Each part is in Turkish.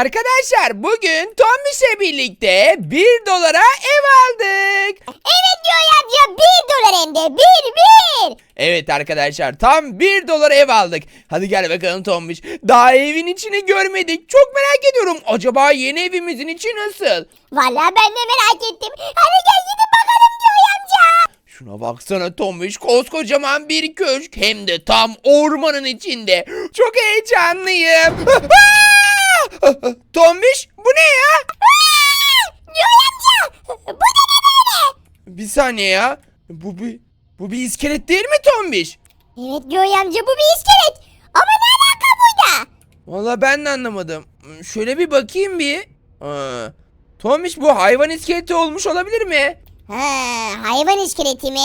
Arkadaşlar bugün Tombiş'le birlikte 1 dolara ev aldık. Evet diyor amca 1 dolar hem de 1 1. Evet arkadaşlar tam 1 dolara ev aldık. Hadi gel bakalım Tombiş. Daha evin içini görmedik. Çok merak ediyorum. Acaba yeni evimizin içi nasıl? Valla ben de merak ettim. Hadi gel gidip bakalım diyor amca. Şuna baksana Tombiş koskocaman bir köşk hem de tam ormanın içinde. Çok heyecanlıyım. Tombiş bu ne ya? Diyor amca. Bu ne böyle? Bir saniye ya. Bu bir bu bir iskelet değil mi Tombiş? Evet diyor amca bu bir iskelet. Ama ne alaka burada? Valla ben de anlamadım. Şöyle bir bakayım bir. Aa, Tombiş bu hayvan iskeleti olmuş olabilir mi? Ha, hayvan iskeleti mi?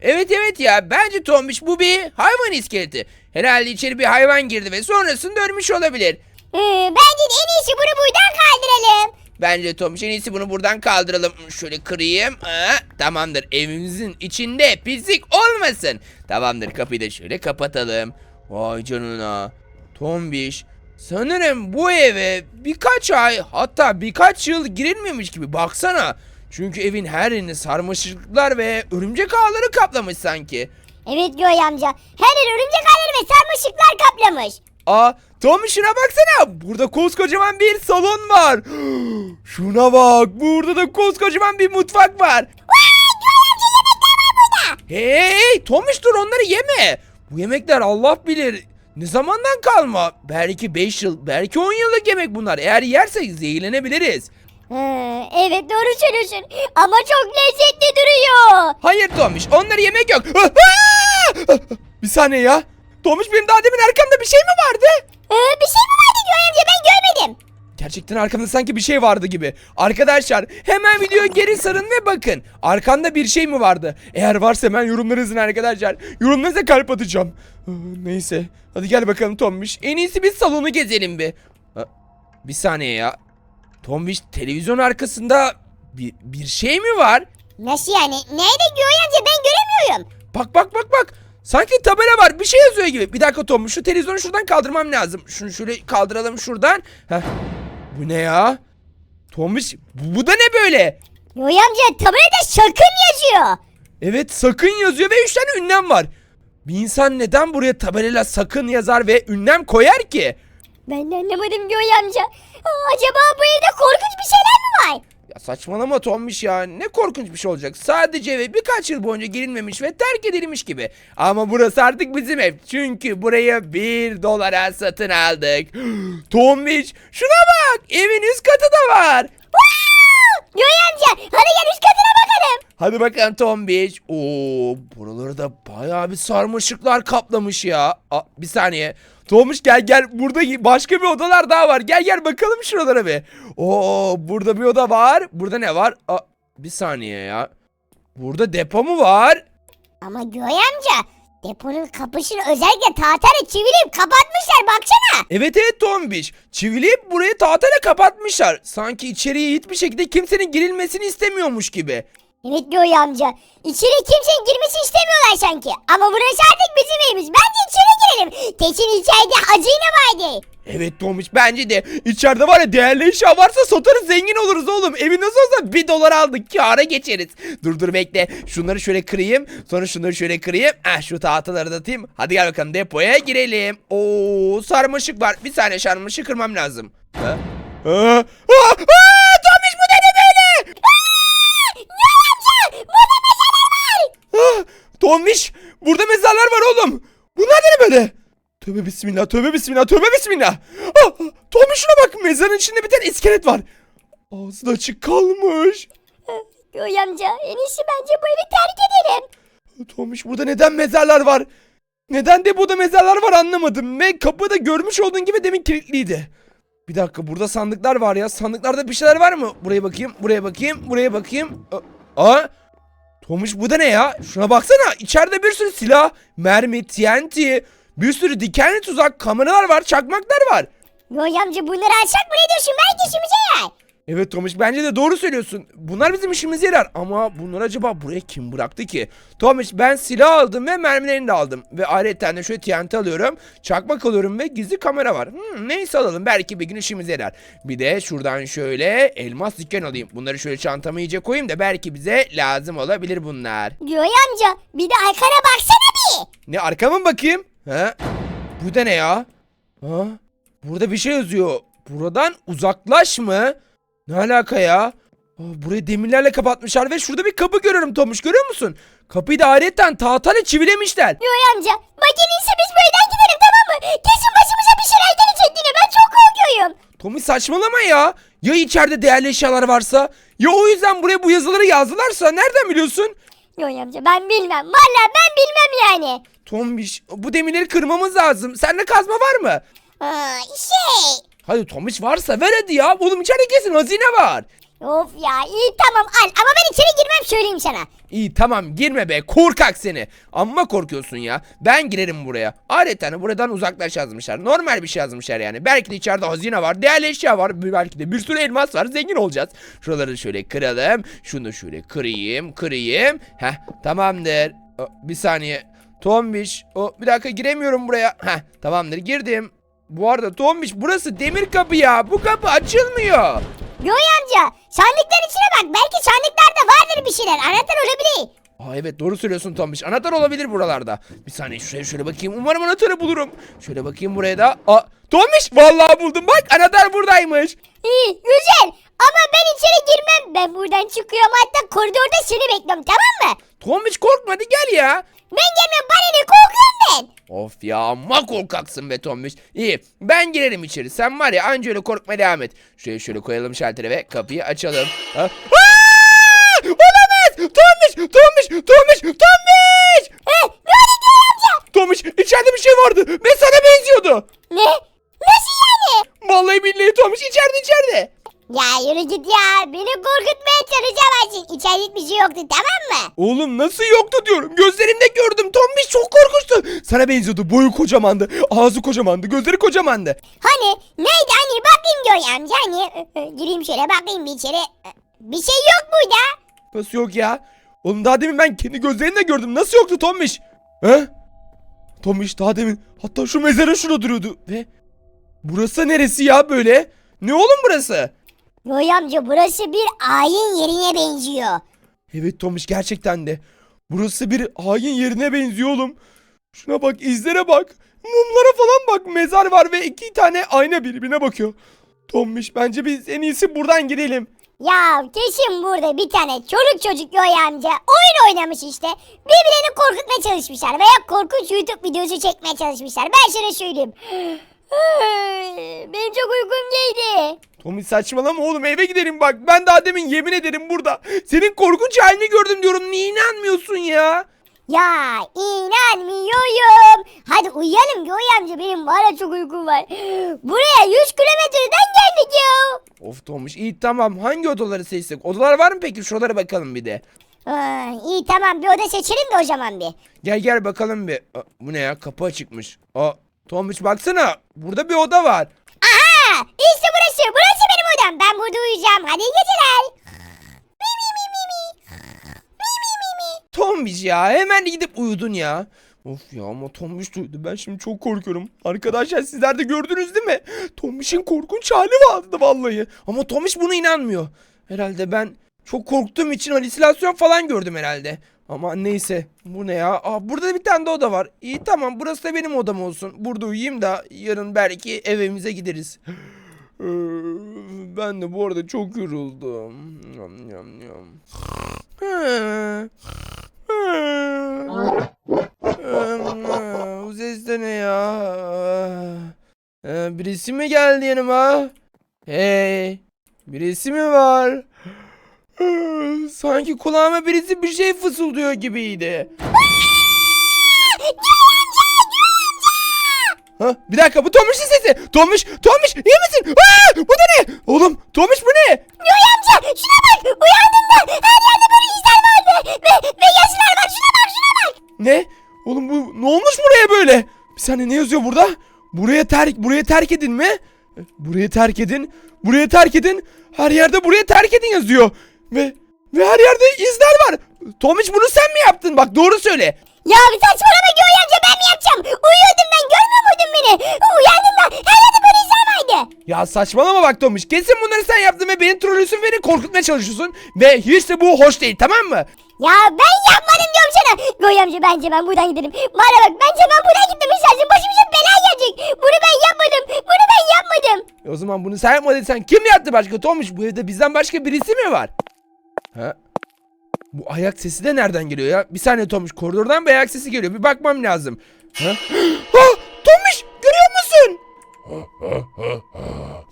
Evet evet ya bence Tombiş bu bir hayvan iskeleti. Herhalde içeri bir hayvan girdi ve sonrasında ölmüş olabilir. Ee, bence de en iyisi bunu buradan kaldıralım. Bence Tombiş en iyisi bunu buradan kaldıralım. Şöyle kırayım. Aa, tamamdır evimizin içinde pislik olmasın. Tamamdır kapıyı da şöyle kapatalım. Vay canına. Tombiş sanırım bu eve birkaç ay hatta birkaç yıl girilmemiş gibi baksana. Çünkü evin her yerini sarmaşıklar ve örümcek ağları kaplamış sanki. Evet diyor amca. Her yer örümcek ağları ve sarmaşıklar kaplamış. Aa Tommy şuna baksana. Burada koskocaman bir salon var. Şuna bak. Burada da koskocaman bir mutfak var. Hey Tomiş dur onları yeme. Bu yemekler Allah bilir. Ne zamandan kalma? Belki 5 yıl, belki 10 yıllık yemek bunlar. Eğer yersek zehirlenebiliriz. Ha, evet doğru söylüyorsun. Ama çok lezzetli duruyor. Hayır Tomiş onları yemek yok. bir saniye ya. Tomiş benim daha demin arkamda bir şey mi vardı? Ee, bir şey mi vardı diyor amca ben görmedim. Gerçekten arkamda sanki bir şey vardı gibi. Arkadaşlar hemen videoya geri sarın ve bakın. Arkamda bir şey mi vardı? Eğer varsa hemen yorumları yazın arkadaşlar. Yorumlarınıza kalp atacağım. Neyse. Hadi gel bakalım Tombiş. En iyisi biz salonu gezelim bir. Ha, Bir saniye ya. Tombiş televizyon arkasında bir, bir şey mi var? Nasıl yani? Nerede diyor amca ben göremiyorum. Bak bak bak bak. Sanki tabela var. Bir şey yazıyor gibi. Bir dakika Tombiş şu televizyonu şuradan kaldırmam lazım. Şunu şöyle kaldıralım şuradan. Heh. Bu ne ya? Tombiş bu, bu da ne böyle? Diyor amca tabelada sakın yazıyor. Evet sakın yazıyor ve 3 tane ünlem var. Bir insan neden buraya tabelayla sakın yazar ve ünlem koyar ki? Ben de anlamadım diyor amca. Aa, acaba bu evde korkunç bir şeyler mi var? Ya saçmalama Tombiş ya. Ne korkunç bir şey olacak. Sadece eve birkaç yıl boyunca girilmemiş ve terk edilmiş gibi. Ama burası artık bizim ev. Çünkü burayı 1 dolara satın aldık. Tombiş şuna bak. Evin üst katı da var. Diyor amca hadi gel üst katına bakalım. Hadi bakalım Tombiş. Oo, buraları da bayağı bir sarmaşıklar kaplamış ya. Aa, bir saniye. Tombiş gel gel. Burada başka bir odalar daha var. Gel gel bakalım şuralara bir. Oo, burada bir oda var. Burada ne var? Aa, bir saniye ya. Burada depo mu var? Ama diyor amca deponun kapısını özellikle tahtayla çivileyip kapatmışlar baksana. Evet evet Tombiş. Çivileyip burayı tahtayla kapatmışlar. Sanki içeriye hiçbir şekilde kimsenin girilmesini istemiyormuş gibi. Evet diyor amca. İçeri kimsenin girmesini istemiyorlar sanki. Ama burası artık bizim evimiz. Bence içeri girelim. Tekin içeride hazine vardı. Evet Tomuş bence de içeride var ya değerli eşya varsa satarız zengin oluruz oğlum. Evi nasıl olsa 1 dolar aldık kâra geçeriz. Dur dur bekle şunları şöyle kırayım sonra şunları şöyle kırayım. Ah şu tahtaları da atayım. Hadi gel bakalım depoya girelim. Oo sarmaşık var bir saniye sarmaşık kırmam lazım. Ha? Aa, aa, aa, Tomuş bu ne de böyle? Ah, Tombiş burada mezarlar var oğlum. Bunlar ne böyle? Tövbe bismillah, tövbe bismillah, tövbe bismillah. Ah, Tombiş şuna bak mezarın içinde bir tane iskelet var. Ağzı da açık kalmış. Diyor amca en iyisi bence bu evi terk edelim. Tombiş burada neden mezarlar var? Neden depoda mezarlar var anlamadım. Ve kapıda görmüş olduğun gibi demin kilitliydi. Bir dakika burada sandıklar var ya. Sandıklarda bir şeyler var mı? Buraya bakayım, buraya bakayım, buraya bakayım. Aa, Aa, Tomuş bu da ne ya? Şuna baksana. İçeride bir sürü silah, mermi, TNT, bir sürü dikenli tuzak, kameralar var, çakmaklar var. Diyor amca bunları açsak mı ne diyorsun? Belki işimize yarar. Evet Tomiş bence de doğru söylüyorsun. Bunlar bizim işimize yarar. Ama bunları acaba buraya kim bıraktı ki? Tomiş ben silah aldım ve mermilerini de aldım. Ve ayrıca de şöyle TNT alıyorum. Çakmak alıyorum ve gizli kamera var. Hmm, neyse alalım belki bir gün işimize yarar. Bir de şuradan şöyle elmas dükkan alayım. Bunları şöyle çantama iyice koyayım da belki bize lazım olabilir bunlar. Yoy amca bir de arkana baksana bir. Ne arkama mı bakayım? Ha? Bu da ne ya? Ha? Burada bir şey yazıyor. Buradan uzaklaş mı? Ne alaka ya? Aa, burayı demirlerle kapatmışlar ve şurada bir kapı görüyorum Tomuş görüyor musun? Kapıyı da ayrıyetten tahtayla çivilemişler. Yoy amca bak en biz buradan gidelim tamam mı? Kesin başımıza bir şeyler gelecek yine ben çok korkuyorum. Tomuş saçmalama ya. Ya içeride değerli eşyalar varsa? Ya o yüzden buraya bu yazıları yazdılarsa nereden biliyorsun? Yoy amca ben bilmem valla ben bilmem yani. Tombiş bu demirleri kırmamız lazım. Sende kazma var mı? Aa, şey. Hadi Tomuş varsa ver hadi ya. Oğlum içeride kesin hazine var. Of ya iyi tamam al ama ben içeri girmem söyleyeyim sana. İyi tamam girme be korkak seni. Amma korkuyorsun ya. Ben girerim buraya. Ayrıca buradan uzaklaş yazmışlar. Normal bir şey yazmışlar yani. Belki de içeride hazine var. Değerli eşya var. Belki de bir sürü elmas var. Zengin olacağız. Şuraları şöyle kıralım. Şunu şöyle kırayım. Kırayım. Heh tamamdır. Bir saniye. Tombiş. O, bir dakika giremiyorum buraya. Heh tamamdır girdim. Bu arada Tombiş burası demir kapı ya. Bu kapı açılmıyor. Yoy amca sandıkların içine bak belki sandıklarda vardır bir şeyler anahtar olabilir. Aa evet doğru söylüyorsun Tombiş. Anahtar olabilir buralarda. Bir saniye şuraya şöyle bakayım. Umarım anahtarı bulurum. Şöyle bakayım buraya da. Aa Tombiş vallahi buldum. Bak anahtar buradaymış. İyi güzel ama ben içeri girmem ben buradan çıkıyorum hatta koridorda seni bekliyorum tamam mı? Tombiş korkma hadi gel ya. Ben gelmem bana ne korkuyorum ben. Of ya amma korkaksın be Tombiş. İyi ben girerim içeri. Sen var ya anca öyle korkmaya devam et. Şuraya şöyle koyalım şalteri ve kapıyı açalım. Ha? Aa! Olamaz! Tombiş! Tombiş! Tombiş! Tombiş! He, ne oldu amca? Tombiş içeride bir şey vardı ve sana benziyordu. Ne? Nasıl yani? Vallahi billahi Tombiş içeride içeride. Ya yürü git ya beni korkutmaya çalışamazsın. İçeride bir şey yoktu tamam mı? Oğlum nasıl yoktu diyorum. Gözlerimde gördüm. Tombiş çok korkunçtu. Sana benziyordu. Boyu kocamandı. Ağzı kocamandı. Gözleri kocamandı. Hani neydi hani bakayım Yoy amca hani Ö, ö, gireyim şöyle bakayım bir içeri. Ö, Bir şey yok burada. Nasıl yok ya? Oğlum daha demin ben kendi gözlerimle gördüm. Nasıl yoktu Tombiş? He? Tombiş daha demin hatta şu mezarın şurada duruyordu. Ve burası neresi ya böyle? Ne oğlum burası? Yoy amca burası bir ayin yerine benziyor. Evet Tomiş gerçekten de. Burası bir hain yerine benziyor oğlum. Şuna bak izlere bak. Mumlara falan bak. Mezar var ve iki tane ayna birbirine bakıyor. Tomiş bence biz en iyisi buradan gidelim. Ya kesin burada bir tane çoluk çocuk Yoy amca oyun oynamış işte. Birbirlerini korkutmaya çalışmışlar veya korkunç YouTube videosu çekmeye çalışmışlar. Ben sana söyleyeyim. Benim çok uykum geldi. Tomiş saçmalama oğlum eve gidelim bak. Ben daha demin yemin ederim burada. Senin korkunç halini gördüm diyorum. Niye inanmıyorsun ya? Ya inanmıyorum. Hadi uyuyalım Yoy amca benim var ya çok uykum var. Buraya 100 kilometreden geldik ya. Of Tomiş iyi tamam. Hangi odaları seçsek? Odalar var mı peki? Şuralara bakalım bir de. Ha, iyi tamam bir oda seçelim de o zaman bir. Gel gel bakalım bir. Aa, bu ne ya? Kapı açıkmış. Aa, Tomiş baksana. Burada bir oda var. Aha işte burası burası benim odam. Ben burada uyuyacağım. Hadi iyi geceler. Mi mi mi mi mi. Mi mi mi mi. Tombiş ya hemen gidip uyudun ya. Of ya ama Tombiş duydu. Ben şimdi çok korkuyorum. Arkadaşlar sizler de gördünüz değil mi? Tombiş'in korkunç hali vardı vallahi. Ama Tombiş buna inanmıyor. Herhalde ben çok korktuğum için halüsinasyon falan gördüm herhalde. Ama neyse. Bu ne ya? Aa, burada bir tane de oda var. İyi tamam burası da benim odam olsun. Burada uyuyayım da yarın belki evimize gideriz. Ben de bu arada çok yoruldum. Yam, yam, yam. Bu ses de ne ya? Ee, Birisi mi geldi yanıma? Hey, birisi mi var? Sanki kulağıma birisi bir şey fısıldıyor gibiydi. Ha, bir dakika bu Tomiş'in sesi. Tomiş, Tomiş iyi misin? Aa, bu da ne? Oğlum Tomiş bu ne? Yoy amca şuna bak. Uyandın mı? Her yerde böyle izler vardı. Ve, ve yazılar var. Şuna bak şuna bak. Ne? Oğlum bu ne olmuş buraya böyle? Bir saniye ne yazıyor burada? Buraya terk buraya terk edin mi? Burayı terk edin. Buraya terk edin. Her yerde buraya terk edin yazıyor. Ve ve her yerde izler var. Tomiş bunu sen mi yaptın? Bak doğru söyle. Ya bir saçmalama Göğe amca ben mi yapacağım? Uyuyordum ben görmüyor muydun beni? Uyandım da her yerde böyle izler vardı. Ya saçmalama bak Tomiş. Kesin bunları sen yaptın ve beni trollüyorsun beni korkutmaya çalışıyorsun. Ve hiç de bu hoş değil tamam mı? Ya ben yapmadım diyorum sana. Göğe amca bence ben buradan giderim. Bana bak bence ben buradan gitmemiz lazım. Başımıza bela gelecek. Bunu ben yapmadım. Bunu ben yapmadım. E o zaman bunu sen yapmadıysan kim yaptı başka Tomiş? Bu evde bizden başka birisi mi var? Ha? Bu ayak sesi de nereden geliyor ya? Bir saniye Tomiş koridordan bir ayak sesi geliyor. Bir bakmam lazım. Ha? ha Tomiş görüyor musun?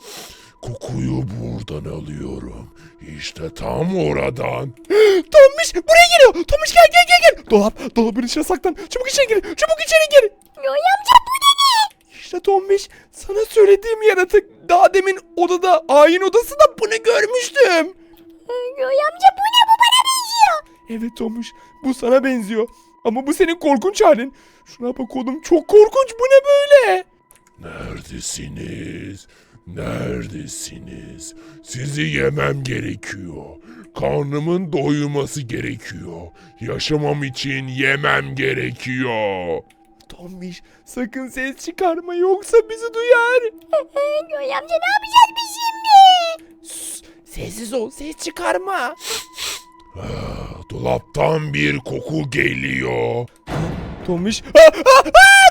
Kokuyu buradan alıyorum. İşte tam oradan. Tomiş buraya geliyor. Tomiş gel gel gel gel. Dolap dolabın içine saklan. Çabuk içeri gir. Çabuk içeri gir. Göğe amca bu ne ne? İşte Tomiş sana söylediğim yaratık. Daha demin odada ayin odasında bunu görmüştüm. Göğe amca bu ne bu bana benziyor. Evet Tomuş bu sana benziyor. Ama bu senin korkunç halin. Şuna bak oğlum çok korkunç bu ne böyle? Neredesiniz? Neredesiniz? Sizi yemem gerekiyor. Karnımın doyması gerekiyor. Yaşamam için yemem gerekiyor. Tomuş sakın ses çıkarma yoksa bizi duyar. Göğe amca ne yapacağız biz şimdi? Sessiz ol ses çıkarma. Ah, Dolaptan bir koku geliyor. Tomuş. Aa, aa, aa,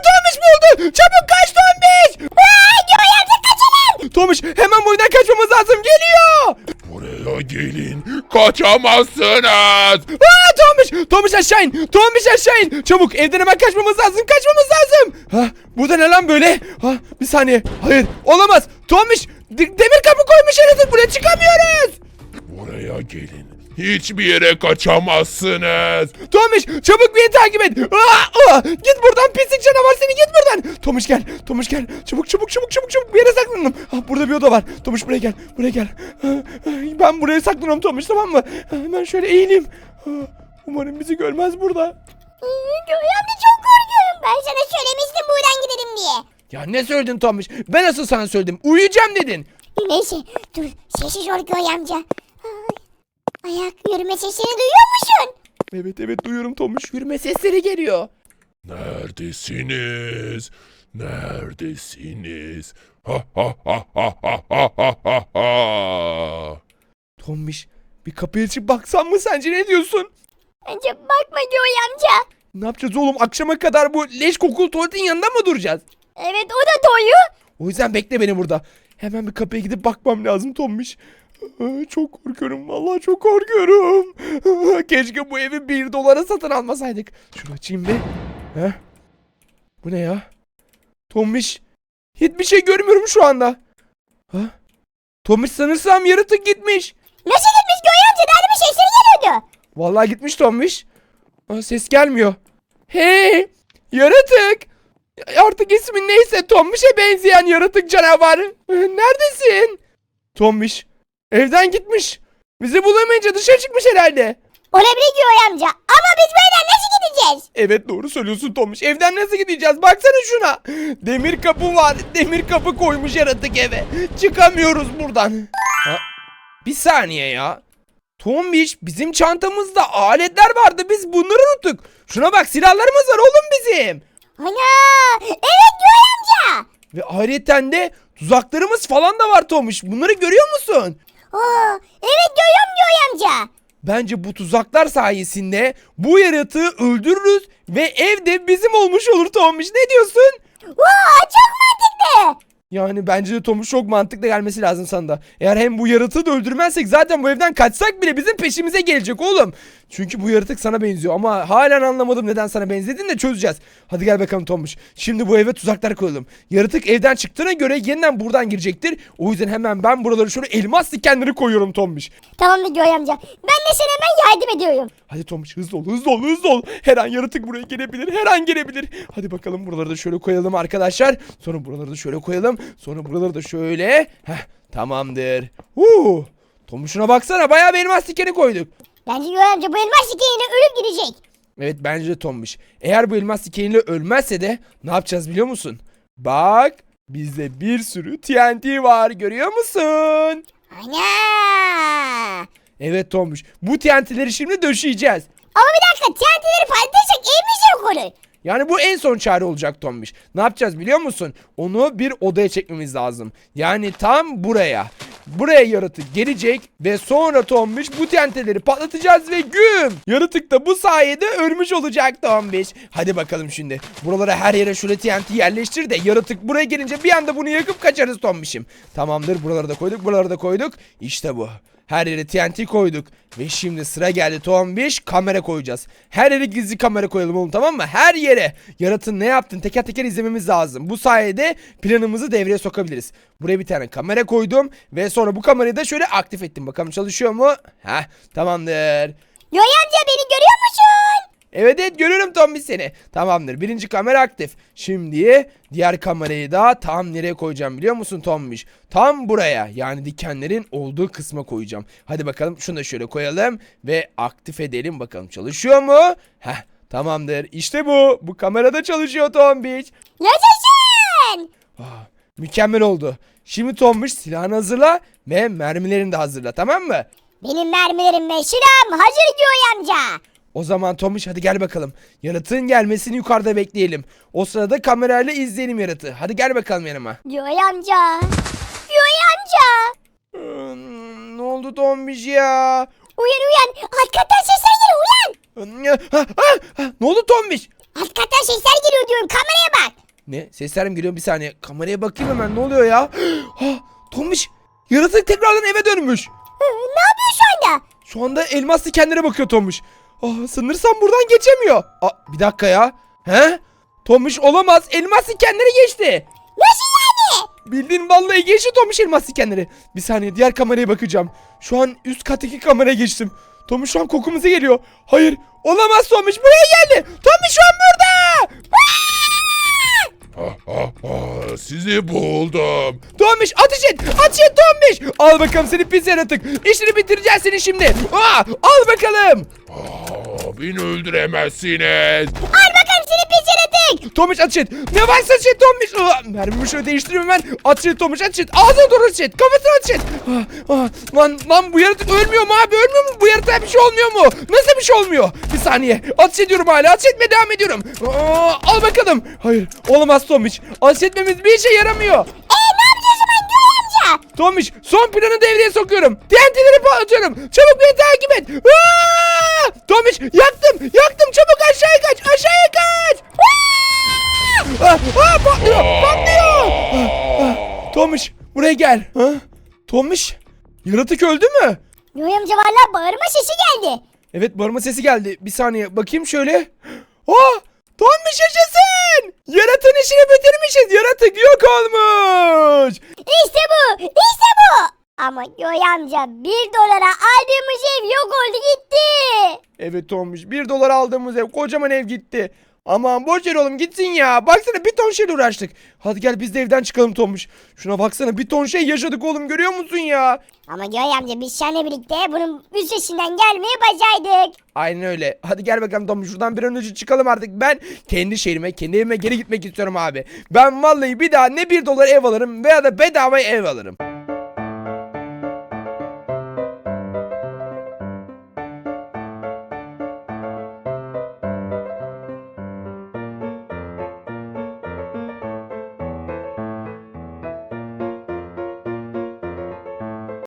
Tomuş buldu. Çabuk kaç Tomuş. Aa, Göğe amca kaçalım. Tomuş hemen bu evden kaçmamız lazım geliyor. Buraya gelin. Kaçamazsınız. Aa Tomuş. Tomuş aşağı in. Tomuş aşağı in. Çabuk evden hemen kaçmamız lazım. Kaçmamız lazım. Ha, burada ne lan böyle? Ha, bir saniye. Hayır olamaz. Tomuş de- demir kapı koymuş yaratık buraya çıkamıyoruz. Buraya gelin. Hiçbir yere kaçamazsınız. Tomuş çabuk beni takip et. Aa, aa, git buradan pislik canavar seni git buradan. Tomuş gel. Tomuş gel. Çabuk çabuk çabuk çabuk çabuk bir yere saklanalım. Ah, burada bir oda var. Tomuş buraya gel. Buraya gel. Ben buraya saklanıyorum Tomuş tamam mı? Ah, Hemen şöyle eğileyim. Umarım bizi görmez burada. Amca çok korkuyorum. Ben sana söylemiştim buradan gidelim diye. Ya ne söyledin Tomuş? Ben asıl sana söyledim. Uyuyacağım dedin. Neyse dur sessiz ol Göğe amca. Ay, ayak yürüme sesini duyuyor musun? Evet evet duyuyorum Tomuş. Yürüme sesleri geliyor. Neredesiniz? Neredesiniz? Ha ha ha ha ha ha ha ha ha. Tomuş bir kapıyı açıp baksan mı sence ne diyorsun? Bence bakma Göğe amca. Ne yapacağız oğlum? Akşama kadar bu leş kokulu tuvaletin yanında mı duracağız? Evet o da doyu. O yüzden bekle beni burada. Hemen bir kapıya gidip bakmam lazım Tombiş. Çok korkuyorum vallahi çok korkuyorum. Keşke bu evi bir dolara satın almasaydık. Şunu açayım bir. Heh. Bu ne ya? Tombiş. Hiçbir şey görmüyorum şu anda. Ha? Tombiş sanırsam yaratık gitmiş. Nasıl gitmiş Göğe amca? Daha bir sesleri geliyordu. Vallahi gitmiş Tombiş. Aa, ses gelmiyor. Hey! Yaratık! Artık ismin neyse Tombiş'e benzeyen yaratık canavar. Neredesin? Tombiş. Evden gitmiş. Bizi bulamayınca dışarı çıkmış herhalde. Olabilir Göğe amca. Ama biz böyle nasıl gideceğiz? Evet doğru söylüyorsun Tombiş. Evden nasıl gideceğiz? Baksana şuna. Demir kapı var. Demir kapı koymuş yaratık eve. Çıkamıyoruz buradan. Ha, bir saniye ya. Tombiş bizim çantamızda aletler vardı. Biz bunları unuttuk. Şuna bak silahlarımız var oğlum bizim. Ana! Evet Göğe amca. Ve ayrıca de tuzaklarımız falan da var Tomuş. Bunları görüyor musun? Aa, evet görüyorum Göğe amca. Bence bu tuzaklar sayesinde bu yaratığı öldürürüz ve evde bizim olmuş olur Tomuş. Ne diyorsun? Vaa çok mantıklı. Yani bence de Tomuş çok mantıklı gelmesi lazım sana da. Eğer hem bu yaratığı da öldürmezsek zaten bu evden kaçsak bile bizim peşimize gelecek oğlum. Çünkü bu yaratık sana benziyor ama halen anlamadım neden sana benzediğini de çözeceğiz. Hadi gel bakalım Tomuş. Şimdi bu eve tuzaklar koyalım. Yaratık evden çıktığına göre yeniden buradan girecektir. O yüzden hemen ben buraları şöyle elmas dikenleri koyuyorum Tomuş. Tamamdır Göğe amca. Ben de sana hemen yardım ediyorum. Hadi Tomuş hızlı ol hızlı ol hızlı ol. Her an yaratık buraya gelebilir her an gelebilir. Hadi bakalım buraları da şöyle koyalım arkadaşlar. Sonra buraları da şöyle koyalım. Sonra buraları da şöyle. Heh tamamdır. Huu. Tomuş'una baksana bayağı bir elmas dikeni koyduk. Bence amca bu elmas dikeniyle ölüp gidecek. Evet bence de Tomuş. Eğer bu elmas dikeniyle ölmezse de ne yapacağız biliyor musun? Bak Bizde bir sürü TNT var görüyor musun? Ana. Evet Tombiş bu TNT'leri şimdi döşeyeceğiz. Ama bir dakika TNT'leri patlatırsak evimiz yok olur. Yani bu en son çare olacak Tombiş. Ne yapacağız biliyor musun? Onu bir odaya çekmemiz lazım. Yani tam buraya. Buraya yaratık gelecek ve sonra Tombiş bu tenteleri patlatacağız ve güm! Yaratık da bu sayede ölmüş olacak Tombiş. Hadi bakalım şimdi. Buralara her yere şöyle TNT yerleştir de yaratık buraya gelince bir anda bunu yakıp kaçarız Tombiş'im. Tamamdır buraları da koyduk buraları da koyduk. İşte bu. Her yere TNT koyduk. Ve şimdi sıra geldi Tombiş kamera koyacağız. Her yere gizli kamera koyalım oğlum tamam mı? Her yere. Yaratın ne yaptın teker teker izlememiz lazım. Bu sayede planımızı devreye sokabiliriz. Buraya bir tane kamera koydum. Ve sonra bu kamerayı da şöyle aktif ettim. Bakalım çalışıyor mu? Heh tamamdır. Yoy amca beni görüyor musun? Evet evet görüyorum Tombiş seni. Tamamdır. Birinci kamera aktif. Şimdi diğer kamerayı da tam nereye koyacağım biliyor musun Tombiş? Tam buraya. Yani dikenlerin olduğu kısma koyacağım. Hadi bakalım şunu da şöyle koyalım ve aktif edelim bakalım çalışıyor mu? Heh tamamdır. İşte bu. Bu kamerada çalışıyor Tombiş. Yaşasın. Ah, mükemmel oldu. Şimdi Tombiş silahını hazırla ve mermilerini de hazırla tamam mı? Benim mermilerim ve silahım hazır Yoy amca. O zaman Tomuş hadi gel bakalım. Yaratığın gelmesini yukarıda bekleyelim. O sırada kamerayla izleyelim yaratığı. Hadi gel bakalım yanıma. Yoy amca. Yoy amca. Hmm, ne oldu Tomuş ya? Uyan uyan. Alt kattan sesler geliyor uyan. Ha, ha, ha, ne oldu Tomuş? Alt kattan sesler geliyor diyorum kameraya bak. Ne? Sesler mi geliyor bir saniye. Kameraya bakayım hemen ne oluyor ya? Ha, Tomuş yaratık tekrardan eve dönmüş. Ne yapıyor şu anda? Şu anda elmas dikenlere bakıyor Tomuş. Ah, sanırsam buradan geçemiyor. Aa, bir dakika ya. He? Tomuş olamaz. Elmas dikenlere geçti. Nasıl yani? Bildiğin vallahi geçti Tomuş elmas dikenleri. Bir saniye diğer kameraya bakacağım. Şu an üst kattaki kameraya geçtim. Tomuş şu an kokumuza geliyor. Hayır olamaz Tomuş buraya geldi. Tomuş şu an burada. Sizi buldum. Tomuş ateş et ateş et Tomuş. Al bakalım seni pis yaratık. İşini bitireceğiz seni şimdi. Aa, al bakalım. Aa, beni öldüremezsiniz. Al bakalım seni pis yaratık. Tomuş ateş et. Ne varsa ateş et Tomuş. Aa, mermimi şöyle değiştireyim hemen. Ateş et Tomuş ateş et. Ağzına doğru ateş et. Kafasına ateş et. Ah, ah, lan, lan bu yaratık ölmüyor mu abi? Ölmüyor mu? Bu yaratığa bir şey olmuyor mu? Nasıl bir şey olmuyor? Bir saniye. Ateş ediyorum hala. Ateş etmeye devam ediyorum. Aa, al bakalım. Hayır. Olamaz Tomuş. Ateş etmemiz bir işe yaramıyor. Eee ne yapacağız o zaman Yoy amca? Tomuş son planı devreye sokuyorum. TNT'leri patlatıyorum. Çabuk beni takip et. Aa! Tomuş yaktım. Yaktım. Çabuk aşağıya kaç. Aşağıya kaç. Aa! Aa, aa, patlıyor. Patlıyor. Ah, ah. Tomuş buraya gel. Ha? Tomuş yaratık öldü mü? Yoy amca valla bağırma sesi geldi. Evet bağırma sesi geldi. Bir saniye bakayım şöyle. Oh! Tomuş yaşasın. Yaratığın işini bitirmişiz. Yaratık yok olmuş. İşte bu. işte bu. Ama Yoy amca bir dolara aldığımız ev yok oldu gitti. Evet olmuş. 1 dolar aldığımız ev kocaman ev gitti. Aman boş ver oğlum gitsin ya. Baksana bir ton şeyle uğraştık. Hadi gel biz de evden çıkalım Tomuş. Şuna baksana bir ton şey yaşadık oğlum görüyor musun ya? Ama Yoy amca biz seninle birlikte bunun üstesinden gelmeyi başardık. Aynen öyle. Hadi gel bakalım Tomuş şuradan bir an önce çıkalım artık. Ben kendi şehrime kendi evime geri gitmek istiyorum abi. Ben vallahi bir daha ne 1 dolar ev alırım veya da bedava ev alırım.